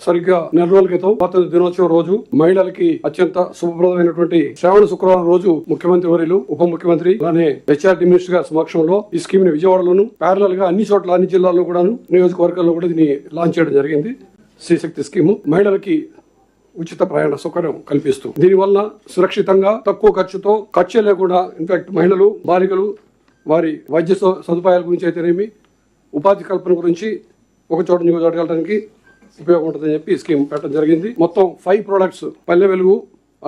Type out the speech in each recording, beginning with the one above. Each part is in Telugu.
సరిగ్గా నెల రోజుల క్రితం స్వాతంత్ర దినోత్సవం రోజు మహిళలకి అత్యంత శుభప్రదమైనటువంటి శ్రావణ శుక్రవారం రోజు ముఖ్యమంత్రి వర్యులు ఉప ముఖ్యమంత్రి అలానే హెచ్ఆర్డి మినిస్టర్ గారి సమక్షంలో ఈ స్కీమ్ని విజయవాడలోను ప్యారలల్గా అన్ని చోట్ల అన్ని జిల్లాల్లో కూడాను నియోజకవర్గాల్లో కూడా దీన్ని లాంచ్ చేయడం జరిగింది. శ్రీశక్తి స్కీము మహిళలకి ఉచిత ప్రయాణ సౌకర్యం కల్పిస్తూ. దీనివల్ల సురక్షితంగా తక్కువ ఖర్చుతో ఖర్చే లేకుండా ఇన్ఫాక్ట్ మహిళలు బాలికలు వారి వైద్య సదుపాయాల గురించి అయితేనేమి ఉపాధి కల్పన గురించి ఒక చోట ఇంకో చోట వెళ్ళడానికి ఉపయోగం ఉంటుందని చెప్పి స్కీమ్ పెట్టడం జరిగింది. మొత్తం ఫైవ్ ప్రోడక్ట్స్ పల్లె Velugu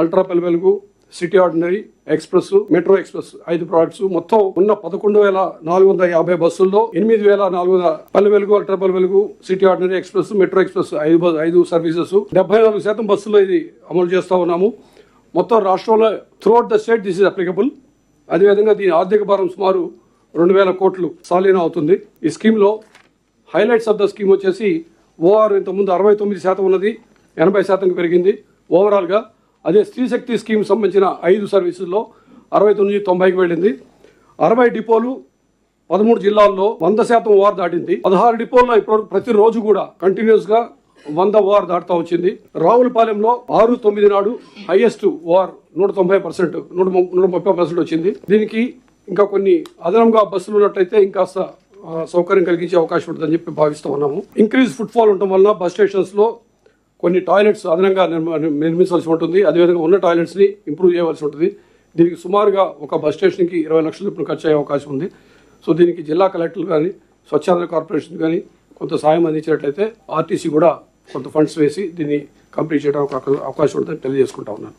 ultra Palle Velugu city ordinary express metro express ఐదు ప్రోడక్ట్స్ మొత్తం ఉన్న పదకొండు వేల నాలుగు వందల యాభై బస్సుల్లో ఎనిమిది వేల నాలుగు వందల పల్లె Velugu ultra Palle Velugu city ordinary express metro express ఐదు ఐదు సర్వీసెస్ డెబ్బై నాలుగు శాతం బస్సుల్లో ఇది అమలు చేస్తూ ఉన్నాము. మొత్తం రాష్ట్రంలో throughout the state this is applicable అదేవిధంగా దీని ఆర్థిక భారం సుమారు రెండు వేల కోట్లు సాలీన అవుతుంది. ఈ స్కీమ్లో హైలైట్స్ ఆఫ్ ద స్కీమ్ వచ్చేసి ఓఆర్ ఇంతకుముందు అరవై తొమ్మిది శాతం ఉన్నది ఎనభై శాతంకి పెరిగింది. ఓవరాల్గా అదే స్త్రీశక్తి స్కీమ్ సంబంధించిన ఐదు సర్వీసుల్లో అరవై తొమ్మిది తొంభైకి వెళ్ళింది. అరవై డిపోలు పదమూడు జిల్లాల్లో వంద శాతం ఓఆర్ దాటింది. పదహారు డిపోల్లో ఇప్పుడు ప్రతిరోజు కూడా కంటిన్యూస్గా వంద ఓఆర్ దాటుతా వచ్చింది. రావులపాలెంలో ఆరు తొమ్మిది నాడు హైయెస్ట్ ఓఆర్ నూట తొంభై పర్సెంట్ నూట ము- నూట ముప్పై పర్సెంట్ వచ్చింది. దీనికి ఇంకా కొన్ని అదనంగా బస్సులు ఉన్నట్టయితే ఇంకాస్త సౌకర్యం కలిగించే అవకాశం ఉంటుందని చెప్పి భావిస్తూ ఉన్నాము. ఇంక్రీజ్ ఫుట్ఫాల్ ఉండటం వలన బస్ స్టేషన్స్లో కొన్ని టాయిలెట్స్ అదనంగా నిర్మించాల్సి ఉంటుంది. అదేవిధంగా ఉన్న టాయిలెట్స్ని ఇంప్రూవ్ చేయవలసి ఉంటుంది. దీనికి సుమారుగా ఒక బస్ స్టేషన్కి ఇరవై లక్షలు ఇప్పుడు ఖర్చు అయ్యే అవకాశం ఉంది. సో దీనికి జిల్లా కలెక్టర్లు కానీ స్వచ్ఛంద కార్పొరేషన్ కానీ కొంత సాయం అందించినట్లయితే ఆర్టీసీ కూడా కొంత ఫండ్స్ వేసి దీన్ని కంప్లీట్ చేయడానికి అవకాశం ఉంటుందని తెలియజేసుకుంటా ఉన్నాను.